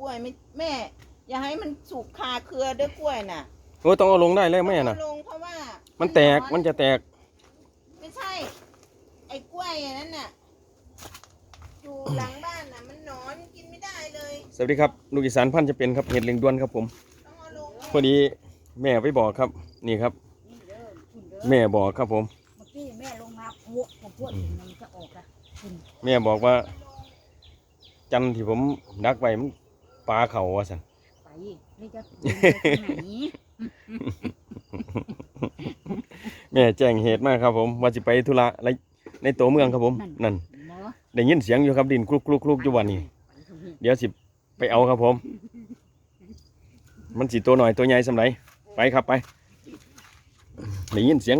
กล้วยไม่แม่ อย่าให้มันสุกคาเครือเด้อกล้วยน่ะโอ้ต้องเอาลงได้แล้วแม่น่ะ เอาลงเพราะว่ามัมันแตกมันจะแตก ไม่ใช่ ไอ้กล้วยอันนั้นน่ะอยู่หลังบ้านน่ะ มันหนอนกินไม่ได้เลย สวัสดีครับลูกอีสานพันธุ์จะเป็นครับเห็ดเล็งด้วนครับผมต้องเอาลงพอดีแม่ไปบอกครับ นี่ครับ นี่เด้อคุณเด้อแม่บอกครับผม เมื่อกี้แม่ลงมาพวกพวกพวกมันจะออกอะคุณแม่บอกว่า จันทร์ที่ผมดักไว้มัน ปลาเข่าว่าสันไปนี่จะไปไหนแม่แจ้งเหตุมากครับผมว่าสิไปธุระอะไรในตัวเมืองครับผมนั่นได้ยินเสียงอยู่ครับดินคลุกคลุกคลุกอยู่วันนี้ เดี๋ยวสิไปเอาครับผม มันสิตัวหน่อยตัวใหญ่สำไรไปครับไปได้ยินเสียง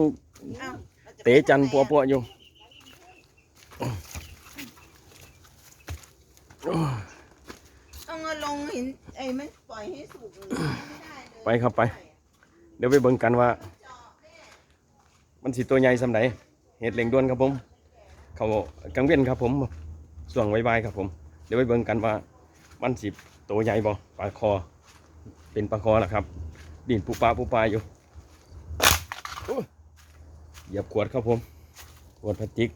เตะจันปัวปัวอยู่ ไอ้มันปล่อยให้สุกเลยไม่ได้เลยไปครับไป เดี๋ยวไปเบิ่งกันว่า มันสิตัวใหญ่สำไรเห็ดเหล่งด้วนครับผม เขากังเวียนครับผมส่วงไว้บครับผม เดี๋ยวไปเบิ่งกันว่า มันสิตัวใหญ่บ่ปลาคอ เป็นปลาคอแหละครับ ดินปูปลาปูปลาอยู่อยเหยียบขวดครับผมขวดพลาสติก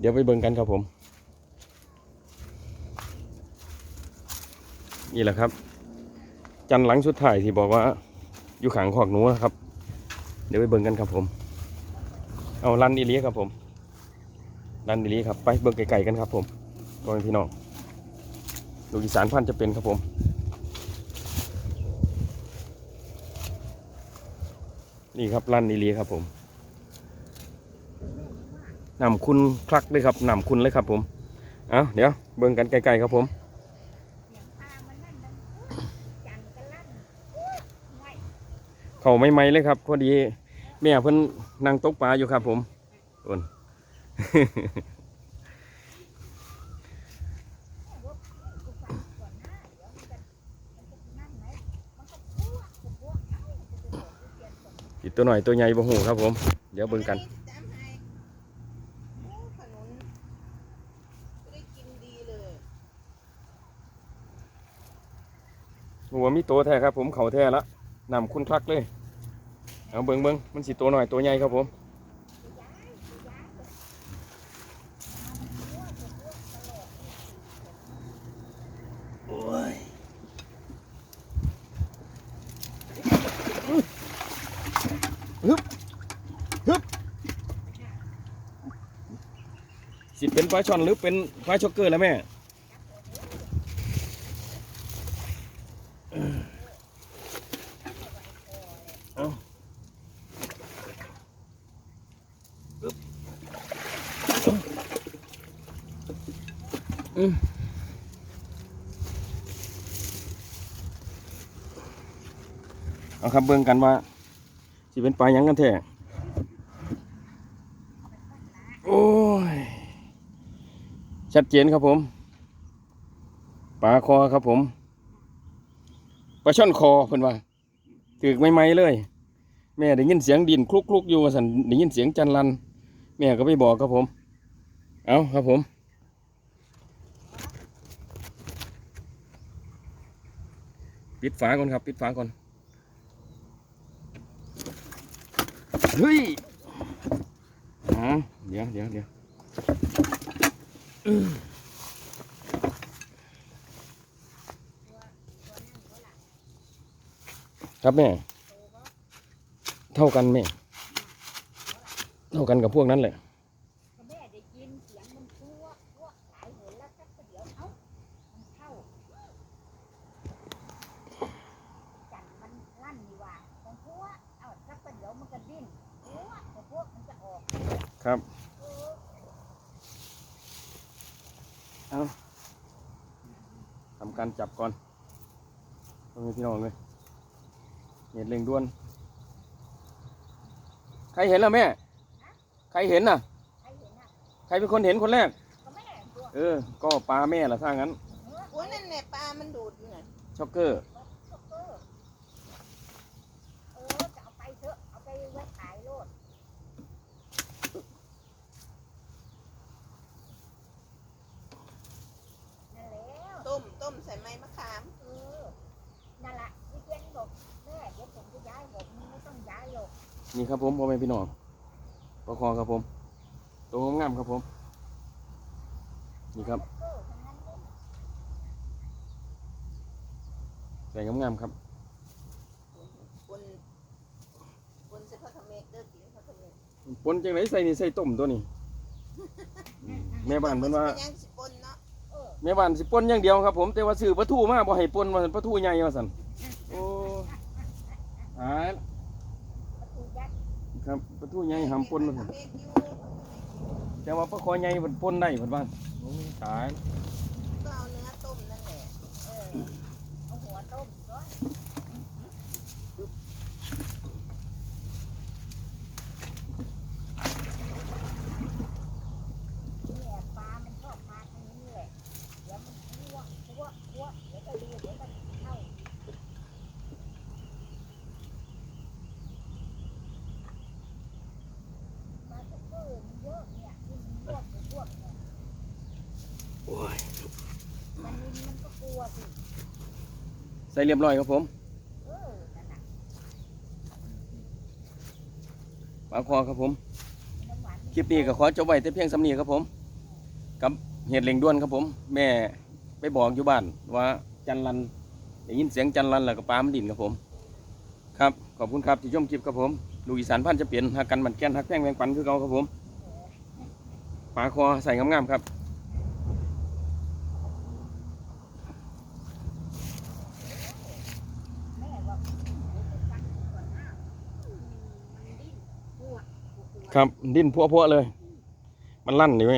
เดี๋ยวไปเบิ่งกันครับผม นี่แหละครับ จันหลังสุดท้ายที่บอกว่า อยู่ขางขอกหนูนะครับ เดี๋ยวไปเบิ่งกันครับผม เอารันอีหลีครับผมรันอีหลีครับ ไปเบิ่งไก่ๆกันครับ ผมพ่อแม่พี่น้องลูกอีสานพันธุ์จะเป็นครับผมนี่ครับรันอีลีครับผมนำคุณคลักเลยครับนำคุณเลยครับผม เอาเดี๋ยวเบิ่งกันไก่ๆครับผม เสียงปลามันนั่นดังจันกันลั่นไว้ เขาไม่ไหมเลยครับพอดี แม่เพิ่นนั่งตกปลาอยู่ครับผมต้นกูฟังก่อนนะเดี๋ยวมันจะมันจะนั่นไหมมันก็พวกพวกเอ้าจะไปบอกที่เตียนก่อนอีกตัวหน่อยตัวใหญ่บ่หูครับผม เดี๋ยวเบิ่งกันหัวมีตัวแท้ครับผมเขาแท้ละ นำคุณคลักเลย เอาเบิ่งเบิ่งมันสิตัวหน่อยตัวใหญ่ครับผม โอ้ยฮึบฮึบสิเป็นปลาช่อนหรือเป็นปลาช็อกเกอร์แล้วแม่ เอาปึ๊บอืม เอาครับเบิ่งกันว่าสิเป็นปลายังกันแท้โอ้ย ชัดเจนครับผมปลาคอครับผมปลาช่อนคอเพิ่นว่าถือกไม่ไม่เลย แม่ได้ยินเสียงดินคลุกคลุกๆอยู่ว่าสันได้ยินเสียงจันลัน แม่ก็ไปบอกครับผม เอาครับผม ปิดฝาก่อนครับ ปิดฝาก่อน เฮ้ยอ๋อเดี๋ยวเดี๋ยวเดี๋ยวอื้อครับแม่ เท่ากันแม่ เท่ากันกับพวกนั้นแหละ ก็แม่ได้ยินเสียงมันพวกพวกหลายหนแล้วสักเดี๋ยวเอ้ามันเข้าจันมันลั่นนี่ว่าของพวกเอ้าสักเดี๋ยวมันก็ดิ้นพวกของพวกมันจะออก ครับเออเอาทำการจับก่อนต้องให้พี่น้องเลยเหตุเร่งด่วน ใครเห็นล่ะแม่ ใครเห็นน่ะ ใครเห็นอะใครเป็นคนเห็นคนแรกก็แม่ตัวเออ ก็ปลาแม่ล่ะถ้างั้น โอ้ยนั่นแหละปลา มันดูดอยู่น่ะช็อกเกอร์ มใส่ไม้มะขามเออนั่นแหละพี่เจนบอกแม่เดี๋ยวผมจะย้ายผมไม่ต้องย้ายหรอกนี่ครับผมพ่อแม่พี่น้องประคองครับผมตัวงามครับผม นี่ครับใส่งามๆครับคนคนใส่ผักเมกเดินผักเมกปนจังไรใส่นี่ใส่ต้มตัวนี้แม่บ้านเพิ่นว่าปน แม่บ้านสิปนอย่างเดียวครับผมแต่ว่าซื้อปลาทูมาบ่ให้ปนว่าซั่นปลาทูใหญ่ว่าซั่นโอ้อายครับปลาทูใหญ่ห้ามปนว่าซั่นแต่ว่าปลาคอใหญ่มันปนได้เพิ่นว่าโอ้ตายก็เอาเนื้อต้มนั่นแหละเออเอาหัวต้มด้วยปลา มันชอบมาทางนี้แหละเดี๋ยวมันคั่วคั่วคั่วเดี๋ยวก็ดีเดี๋ยวก็เข้าปลาตะเกียบมันเยอะเนี่ยที่มันพวกพวกเนี่ย โอ้ย มันนินมันก็กลัวสิ ใส่เรียบร้อยครับผมปลาคอครับผม คลิปนี้ก็ขอจบไว้แต่เพียงสำนีครับผม กับเหตุเร่งด่วนครับผม แม่ไปบอกอยู่บ้านว่าจันรันได้ยินเสียงจันรันแล้วก็ปลามันดินครับผม ครับขอบคุณครับที่ชมคลิปครับผมลูกอีสานพันธ์จะเปลี่ยนหักกันมันแก้นหักแป้งแมงปันคือเก่าครับผมปลาคอใส่งามๆครับ แม่ว่าเดี๋ยวจะฟังก่อนหน้าอืมมันดิ้นพวกพวก ครับ ดิ้นพัวๆเลย มันลั่นอยู่ไง